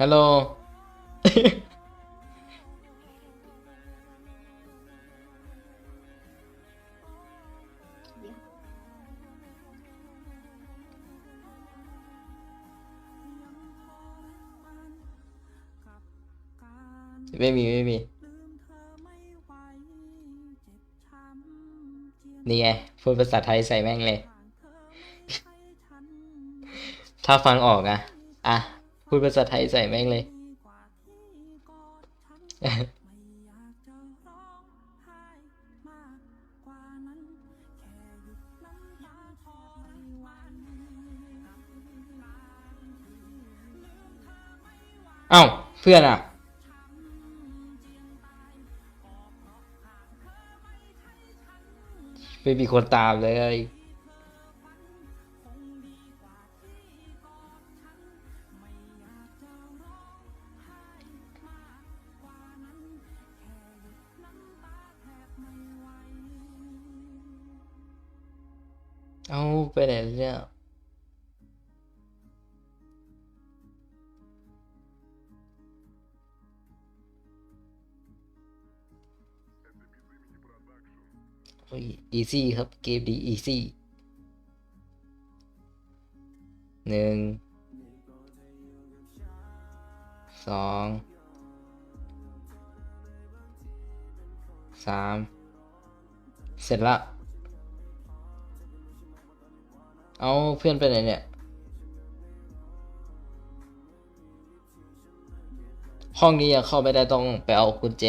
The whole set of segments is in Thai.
ฮัลโหล ไม่มีไม่มี นี่ไง พูดภาษาไทยใส่แม่งเลย ถ้าฟังออกอะ อะ พูดภาษาไทยใส่แม่งเลย เอ้า เพื่อนอะ ไม่มีคนตามเลย เอาไปไหนเนี่ย โอ้ยอีซี่ครับ เกมดีอีซี่หนึ่งสองสามเสร็จละ เอาเพื่อนไปไหนเนี่ย ห้องนี้ยังเข้าไม่ได้ต้องไปเอากุญแจ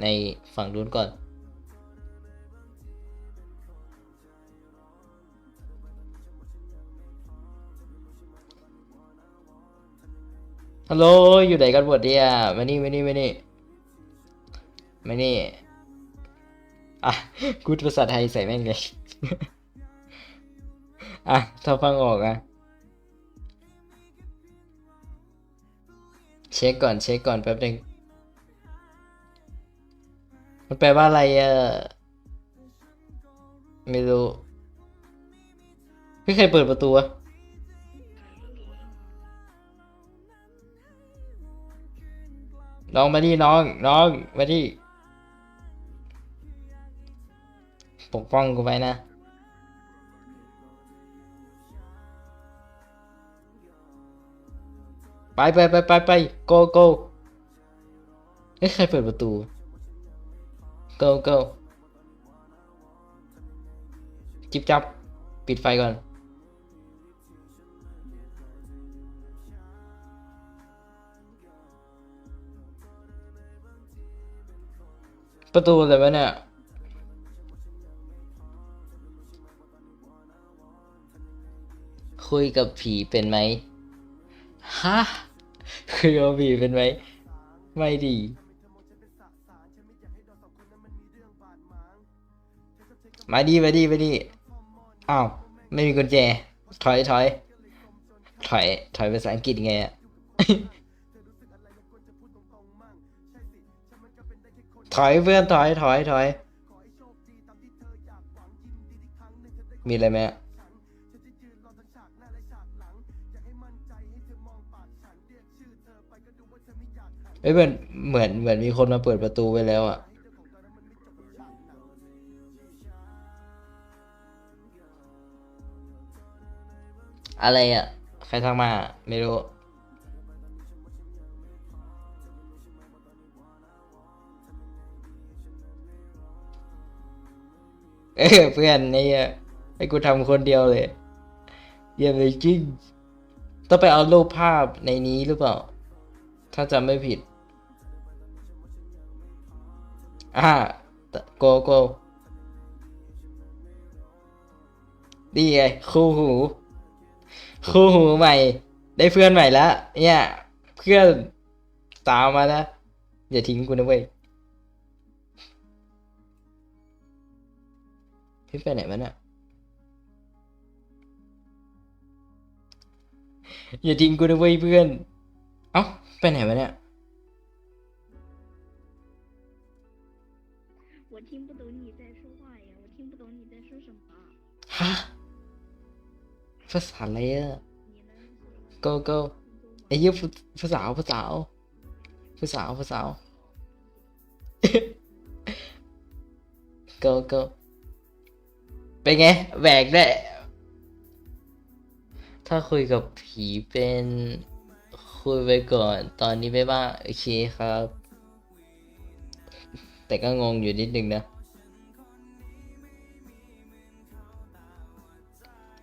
ในฝั่งนู้นก่อนฮัลโหล อยู่ไหนกันหมดเนี่ยมานี่มานี่มานี่มานี่ อะ กูภาษาไทยใส่แม่งเลย อะถ้าฟังออกอะ เช็คก่อนเช็คก่อนแป๊บหนึงมันแปลว่าอะไรอะ ไม่รู้ไม่ใครเปิดประตูอะน้องมาดิน้อง น้องมาดิปกป้องกูไว้นะ ไปไปไปไปไป go go เอ้ใครเปิดประตู go go จิบจับ ปิดไฟก่อน ประตูอะไรวะเนี่ยคุยกับผีเป็นไหมฮะ คุยกับผีเป็นไหมไม่ดี มาดีมาดีมาดีอ้าว ไม่มีกุญแจ ถอยถอย ถอย ถอยภาษาอังกฤษไงอะถอยเพื่อนถอยถอยถอย มีอะไรไหม เอ้ยเหมือนเหมือนเหมือนมีคนมาเปิดประตูไว้แล้วอะ อะไรอะ ใครทักมา ไม่รู้ เออเพื่อนนี่อะให้กูทำคนเดียวเลยเยี่ยมเลยจริง ต้องไปเอารูปภาพในนี้หรือเปล่า ถ้าจำไม่ผิด อ่าโกโกดีไงคู่หู คู่หูใหม่ ได้เพื่อนใหม่แล้วเนี่ย เพื่อนตามมานะอย่าทิ้งกูนะเว้ยพี่ไปไหนมาเนี่ยอย่าทิ้งกูนะเว้ยเพื่อน เอ้า ไปไหนมาเนี่ย 我听不懂你在说话呀，我听不懂你在说什么。 ฮะภาษาอะไรอะ 你呢？ go go 工作吗？ ไอ้เหี้ยผู้ผู้สาวผู้สาวผู้สาวผู้สาว go go เป็นไงแหวกได้ ถ้าคุยกับผีเป็น คุยไปก่อน ตอนนี้ไม่ว่าโอเคครับ แต่ก็งงอยู่นิดนึงนะ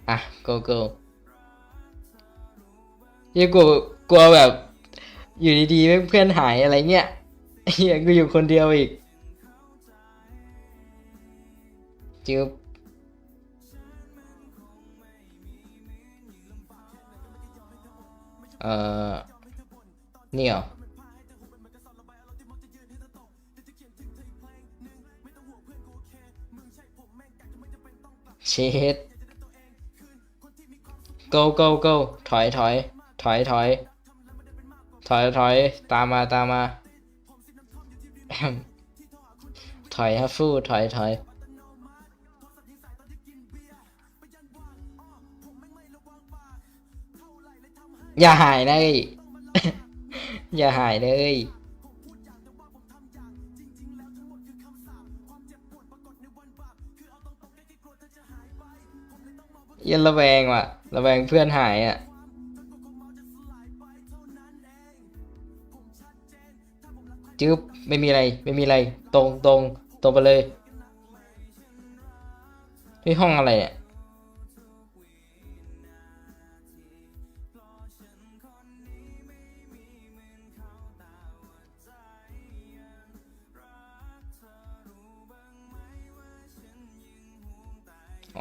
อะ go go ยังกลัวกลัวแบบ อยู่ดีๆเพื่อนหายอะไรเงี้ยเฮียกูอยู่คนเดียวอีกจึ๊บ เออนี่เหรอเชด go go go ถอยถอยถอยถอยถอยถอยตามมาตามมา ถอยฮัฟฟูถอยถอย อย่าหายเอ้ยอย่าหายเลยยันระแวงว่ะ ระแวงเพื่อนหายอะ จึ๊บ ไม่มีอะไร ไม่มีอะไร ตรงตรงตรงไปเลยที่ห้องอะไรเนี่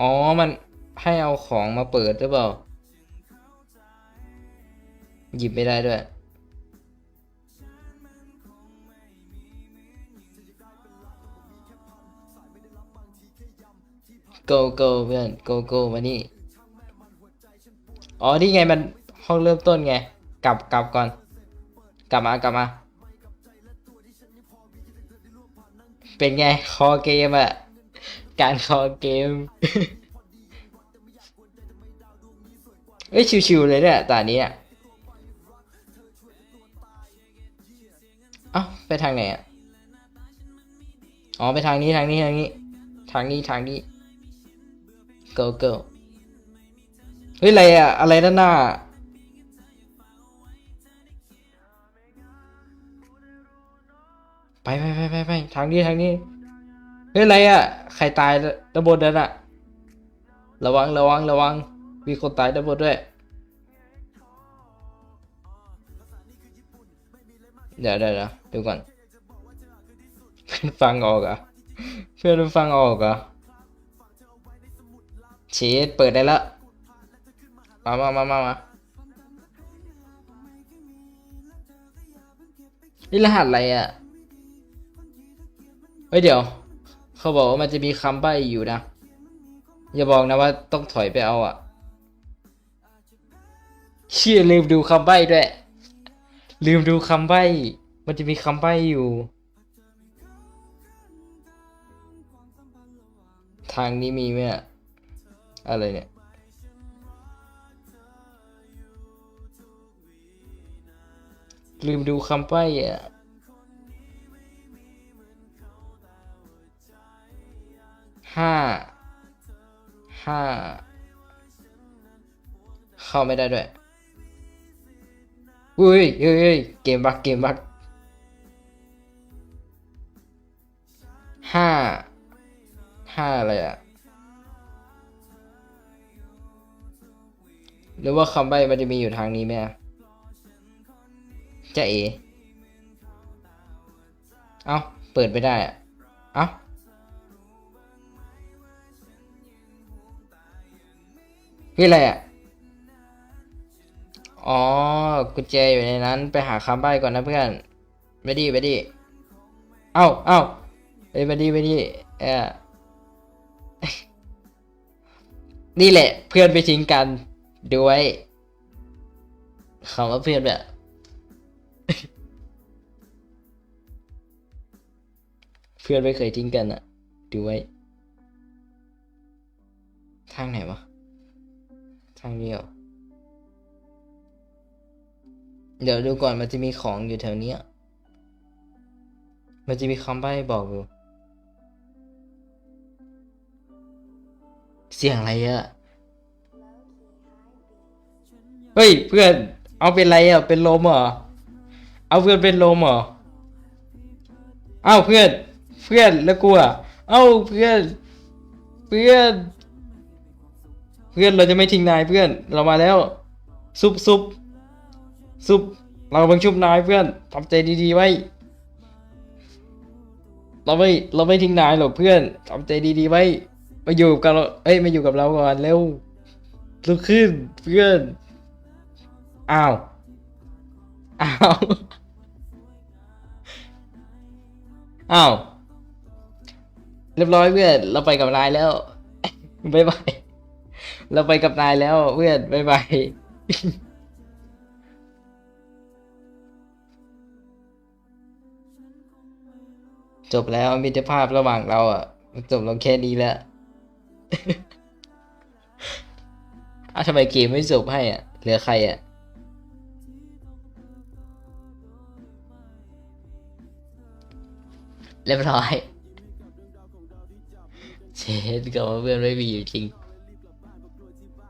อ๋อ มันให้เอาของมาเปิดหรือเปล่า หยิบไม่ได้ด้วย go go เพื่อน go go มานี่ อ๋อ นี่ไงมันห้องเริ่มต้นไง กลับกลับก่อน กลับมากลับมา เป็นไง คอเกมอะ การคอเกม เอ้ยชิวๆเลยเนี่ยตอนนี้อะเอ้าไปทางไหนอะ อ๋อไปทางนี้ทางนี้ทางนี้ ทางนี้ทางนี้ go go เฮ้ยอะไรอะ อะไรด้านหน้าไปไปไปไปไปทางนี้ทางนี้ เฮ้ยอะไรอะใครตายด้านบนนั้นอะระวังระวังระวัง มีคนตายด้านบนด้วยเดี๋ยวเดี๋ยวเดี๋ยวก่อนเพื่อนฟังออกอะเพื่อนฟังออกอะเชดเปิดได้แล้วมามามามามานี่รหัสอะไรอะเฮ้ยเดี๋ยว เขาบอกว่ามันจะมีคำใบ้อยู่นะ อย่าบอกนะว่าต้องถอยไปเอาอะเชี่ยลืมดูคำใบ้ด้วย ลืมดูคำใบ้ มันจะมีคำใบ้อยู่ ทางนี้มีไหมอะอะไรเนี่ยลืมดูคำใบ้อะ ห้าห้าเข้าไม่ได้ด้วยอุ้ยเฮ้ยเกมบักเกมบักห้าห้าอะไรอะหรือว่าคำใบ้มันจะมีอยู่ทางนี้ไหมอะจะเอ เอาเปิดไม่ได้อะเอา นี่อะไรอะ อ๋อ กุญแจอยู่ในนั้น ไปหาคำใบ้ก่อนนะเพื่อนไปดีไปดีเอ้าเอ้าไปไปดีไปดีเออนี่แหละ เพื่อนไปทิ้งกันด้วยคำว่าเพื่อนแบบเพื่อนไม่เคยทิ้งกันอะดูไว้ ทางไหนวะ ทางนี้เหรอเดี๋ยวดูก่อนมันจะมีของอยู่แถวนี้ มันจะมีคำใบ้บอกอยู่ เสียงอะไรอะเฮ้ยเพื่อน เอาเป็นไรอะเป็นลมเหรอ เอาเพื่อนเป็นลมเหรอ เอ้าเพื่อน เพื่อนแล้วกูอะเอ้าเพื่อน เพื่อน เพื่อนเราจะไม่ทิ้งนายเพื่อนเรามาแล้ว ซุบซุบซุบเราบังชุบนายเพื่อนทำใจดีๆไว้ เราไม่เราไม่ทิ้งนายหรอกเพื่อนทำใจดีๆไว้มาอยู่กับเราเอ้ยมาอยู่กับเราก่อนเร็วลุกขึ้นเพื่อนอ้าวอ้าวอ้าวเรียบร้อยเพื่อนเราไปกับนายแล้วบ๊ายบาย เราไปกับนายแล้วเพื่อนบ๊ายบายจบแล้วมิตรภาพระหว่างเราอะจบลงแค่นี้แล้วอ้าวทำไมเกมไม่จบให้อะ เหลือใครอะเรียบร้อย เชดก็ว่าเพื่อนไม่มีอยู่จริง